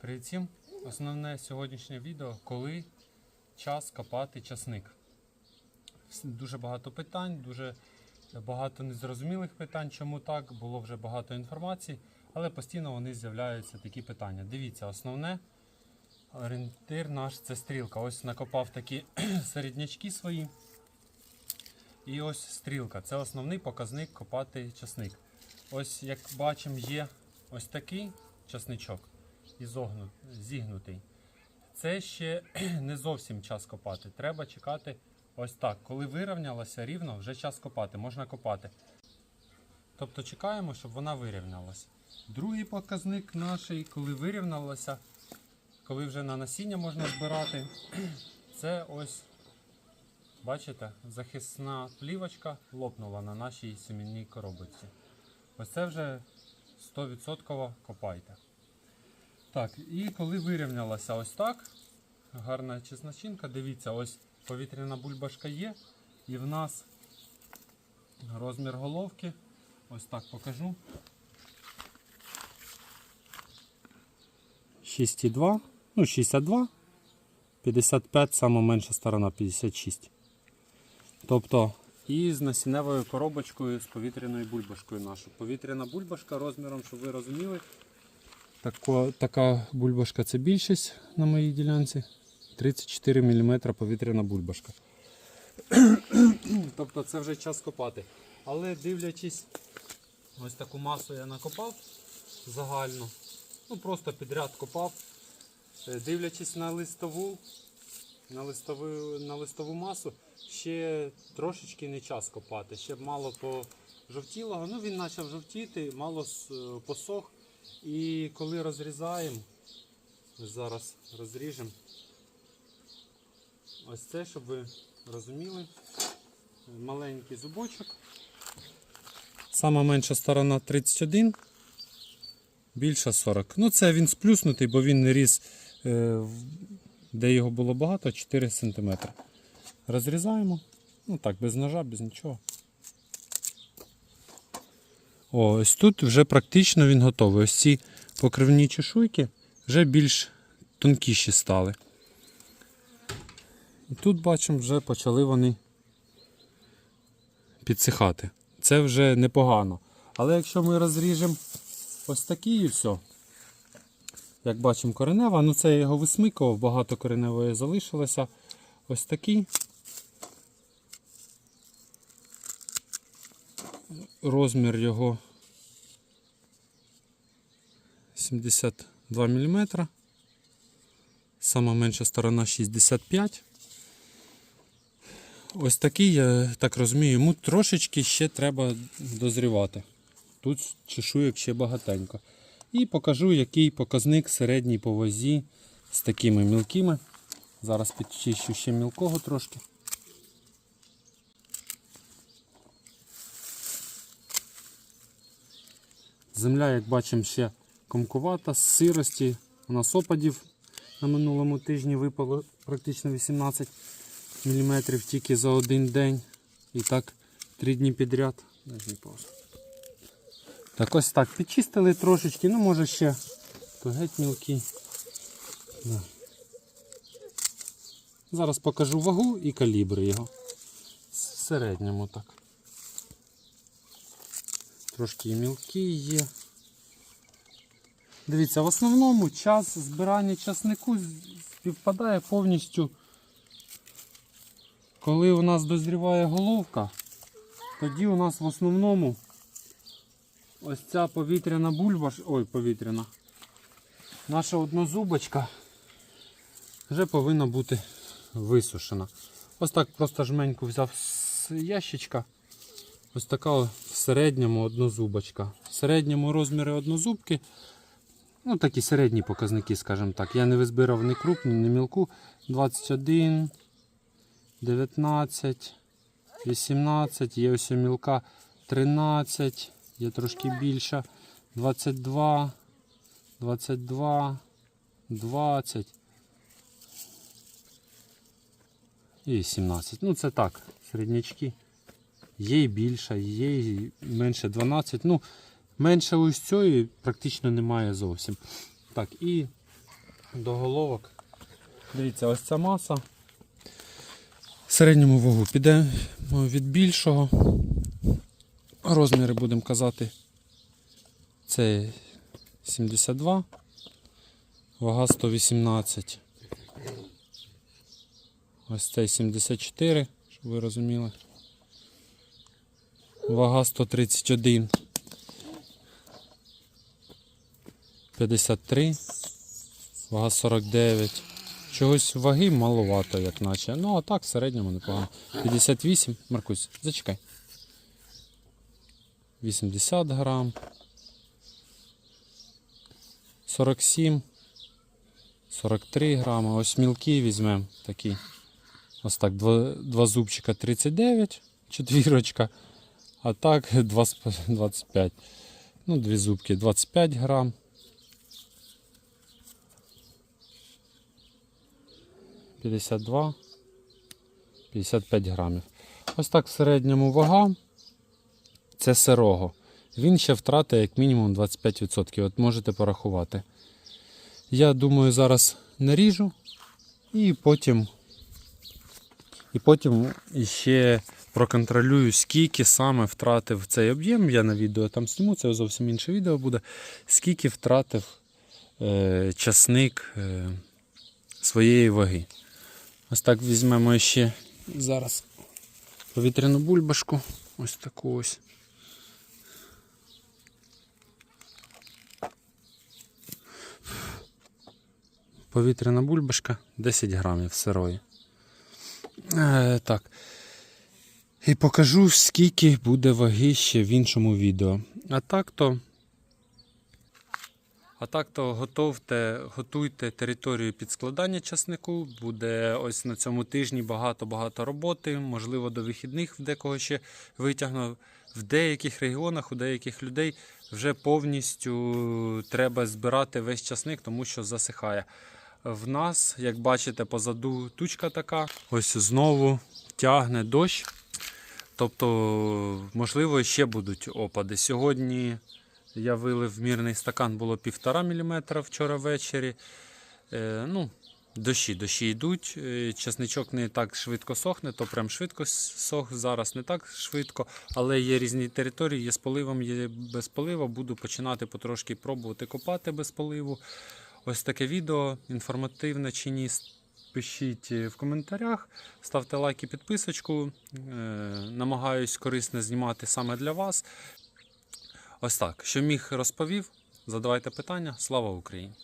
Привіт всім! Основне сьогоднішнє відео, коли час копати часник. Дуже багато питань, дуже багато незрозумілих питань, чому так, було вже багато інформації, але постійно вони з'являються такі питання. Дивіться, основне орієнтир наш це стрілка. Ось накопав такі середнячки свої. І ось стрілка. Це основний показник копати часник. Ось як бачимо, є ось такий часничок ізогну- зігнутий. Це ще не зовсім час копати. Треба чекати ось так. Коли вирівнялося рівно, вже час копати, можна копати. Тобто чекаємо, щоб вона вирівнялася. Другий показник наш, коли вирівнялося, коли вже на насіння можна збирати, це ось, бачите, захисна плівочка лопнула на нашій семінній коробочці. Ось це вже 100% копайте. Так, і коли вирівнялася ось так, гарна чесночинка, дивіться, ось повітряна бульбашка є, і в нас розмір головки, ось так покажу. 6,2, ну 62, 55, сама менша сторона 56. Тобто і з насінневою коробочкою з повітряною бульбашкою нашу. Повітряна бульбашка розміром, щоб ви розуміли, Тако, така бульбашка це більшість на моїй ділянці. 34 мм повітряна бульбашка. тобто це вже час копати. Але дивлячись, ось таку масу я накопав загально. Ну просто підряд копав. Е, Дивлячись на листову, на листову, на листову масу, ще трошечки не час копати. Ще мало пожовтілого. Ну він почав жовтіти, мало е, посох. І коли розрізаємо, зараз розріжемо. Ось це, щоб ви розуміли. Маленький зубочок. Сама менша сторона 31, більша 40. Ну це він сплюснутий, бо він не ріс, е, де його було багато, 4 см. Розрізаємо. Ну так, без ножа, без нічого. Ось тут вже практично він готовий. Ось ці покривні чешуйки вже більш тонкіші стали. І тут бачимо, вже почали вони підсихати. Це вже непогано. Але якщо ми розріжемо ось такі і все, як бачимо, коренева, ну це я його висмикував, багато кореневої залишилося. Ось такий. Розмір його 72 мм. Сама менша сторона 65. Ось такий, я так розумію, йому трошечки ще треба дозрівати. Тут чешуєк ще багатенько. І покажу, який показник середній по вазі з такими мілкими. Зараз підчищу ще мілкого трошки. Земля, як бачимо, ще комкувата, з сирості. У нас опадів на минулому тижні випало практично 18 мм тільки за один день. І так три дні підряд. Так ось так підчистили трошечки, ну може ще геть мілкі. Да. Зараз покажу вагу і калібр його. В середньому так. Трошки мілкі є. Дивіться, в основному час збирання часнику співпадає повністю, коли у нас дозріває головка, тоді у нас в основному ось ця повітряна бульба, ой, повітряна, наша однозубочка вже повинна бути висушена. Ось так просто жменьку взяв з ящичка. Ось така в середньому однозубочка. В середньому розміри однозубки. Ну, такі середні показники, скажімо так. Я не визбирав ні крупну, ні мілку. 21, 19, 18, є ось мілка 13, є трошки більша. 22, 22, 20 і 17. Ну, це так, середнячки. Є і більша, є і менше 12. Ну, менше ось цієї практично немає зовсім. Так, і до головок. Дивіться, ось ця маса. В середньому вагу піде від більшого. Розміри будемо казати. Це 72, вага 118. Ось цей 74, щоб ви розуміли. Вага 131. 53. Вага 49. Чогось ваги маловато, як наче. Ну, а так, в середньому непогано. 58. Маркусь, зачекай. 80 грам. 47. 43 грами. Ось мілкі візьмемо такі. Ось так, два, два зубчика 39, четвірочка. А так 2 з- 25. Ну, дві зубки 25 грам. 52, 55 грамів. Ось так в середньому вага. Це сирого. Він ще втратить як мінімум 25%. От можете порахувати. Я думаю, зараз наріжу і потім, і потім ще проконтролюю, скільки саме втратив цей об'єм. Я на відео там зніму, це зовсім інше відео буде. Скільки втратив е, часник е, своєї ваги. Ось так візьмемо ще зараз повітряну бульбашку. Ось таку ось. Повітряна бульбашка 10 грамів сирої. Е, так. І покажу, скільки буде ваги ще в іншому відео. А так то. А так то готовте, готуйте територію під складання часнику. Буде ось на цьому тижні багато-багато роботи. Можливо, до вихідних в декого ще витягну. В деяких регіонах, у деяких людей вже повністю треба збирати весь часник, тому що засихає. В нас, як бачите, позаду тучка така. Ось знову тягне дощ. Тобто, можливо, ще будуть опади. Сьогодні я вилив мірний стакан, було 1,5 мм вчора ввечері. Е, ну, дощі, дощі йдуть. Е, Часничок не так швидко сохне, то прям швидко сох. Зараз не так швидко, але є різні території, є з поливом, є без полива. Буду починати потрошки пробувати копати без поливу. Ось таке відео, інформативне чи ні. Пишіть в коментарях, ставте лайк і підписочку. Е, намагаюсь корисне знімати саме для вас. Ось так. Що міг розповів, задавайте питання. Слава Україні!